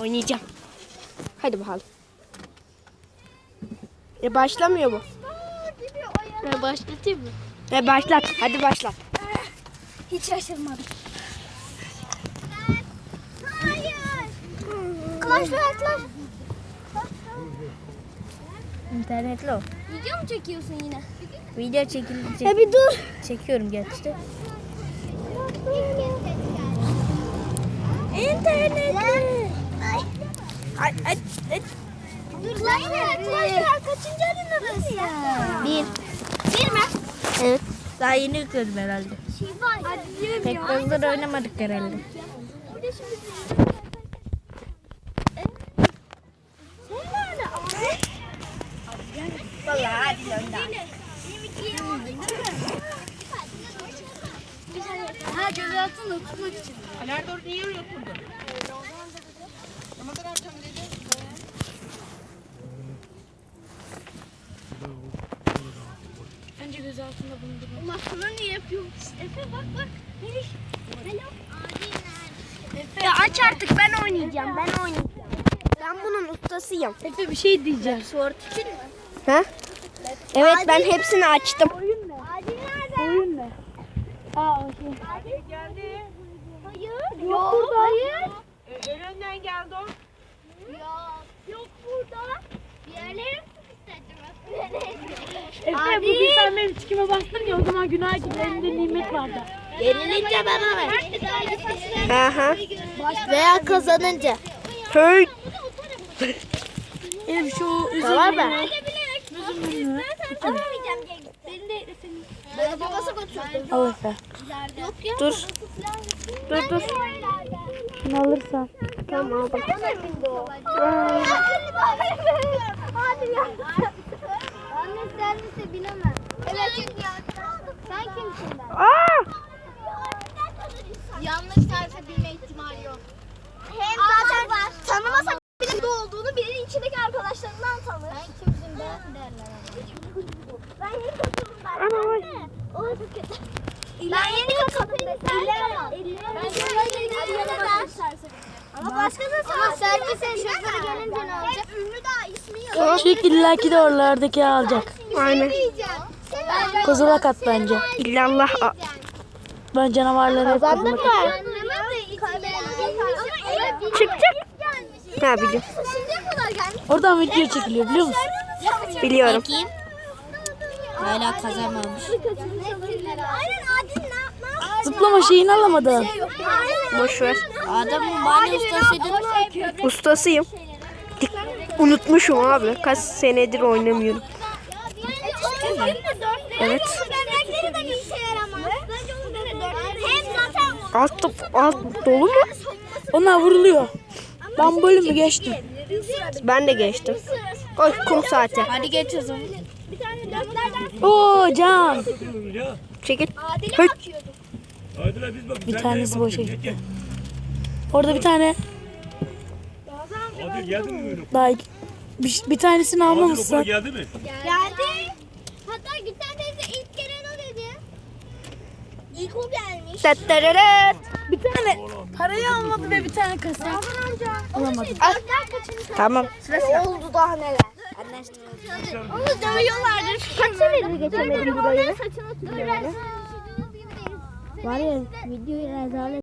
Oynayacağım. Hadi bakalım. E başlamıyor bu. Ben başlatayım mı? E başlat. Hadi başlat. Hiç şaşırmadım. Hayır. Clash. İnternetli o. Video mu çekiyorsun yine? Video çekilecek. Ya bir dur. Çekiyorum gerçi. İnternetli. Ay, ay, ay. Dur Clash Royale kaçıncı arenadasın? Bir. Bir mi? Evet. Daha yeni yükledim herhalde. Hadi Pek fazla da oynamadık herhalde. Vallahi hadi gönder. Ha göz altında tutmak için. Nerede orada niye oraya oturdun? Önce göz altında bulundurmak. Allah sana niye yapıyorsun? Efe bak bak. Melih. Hello. Efe. Ya aç artık ben oynayacağım. Ben oynayacağım. Ben bunun ustasıyım. Efe bir şey diyeceğim. Sport için mi? Ha? Evet ben hepsini açtım. Adil nerede? Oyun ne? Aa okey. Adil Geldi. Hayır. Yok burada. Hayır. Ee, önünden geldi o. Yok. Yok burada. Bir yerlere mi sıkıştırdın? Efe bugün sen benim tikime bastın ya o zaman günah gibi elinde nimet vardı. Yenilince bana ver. Hı hı. Veya kazanınca. Hey. Elif şu üzüm Var mı? Al Efe. Yok ya. Dur. Dur dur. Bunu alırsam. Tamam al bak. Hadi ya. Anne servise binemem. Evet. Sen kimsin ben? Aa! Yanlış servise binme ihtimali yok. Hem zaten var. tanımasak bile bu olduğunu bilir içindeki arkadaşlarından tanır. Sen kimsin be derler. Ben yeni katıldım ben. Ana vay. O da kötü. Ben yeni katıldım mesela. Ben Ama başka da Ama servisin şoförü gelince ne olacak? Çek illaki de oralardaki alacak. Aynen. Kozulak at bence. İllallah. Ben canavarlara hep kozulak at. Çık çık. Ha biliyorum. Oradan video çekiliyor biliyor musun? Biliyorum. Hala kazanmamış. Aynen Adil ne yapmaz? Zıplama şeyini alamadı. Boş ver. Adamın mani ustasıydı. Ustasıyım. Unutmuşum abi. Kaç senedir oynamıyorum. Evet. Bebekleri de bir işe yaramaz. Hem zaten Alt, alt dolu mu? Onlar vuruluyor. Ben bölümü geçtim. Ben de geçtim. Koy kum saati. Hadi geç o zaman. bir tane dörtlerden Oo can. Çekil. Adil'e Hey. bakıyordum. Adile biz bak. Bir tanesi boşa gitti. Orada bir tane. Adil geldi mi böyle? daha bir, bir tanesini Adil okula almamışsın. geldi mi? Geldi. Hatta Gülten teyze ilk gelen o dedi. İlk o gelmiş. Tattararat. Bir tane parayı almadı ve bir tane kasa. Alamadı. Dörtler kaçıncı Tamam. Oldu daha neler. Anlaştık. Onu dövüyorlardır. Kaç senedir geçemedim burayı? Saçını tutuyor. Var ya videoyu rezalet.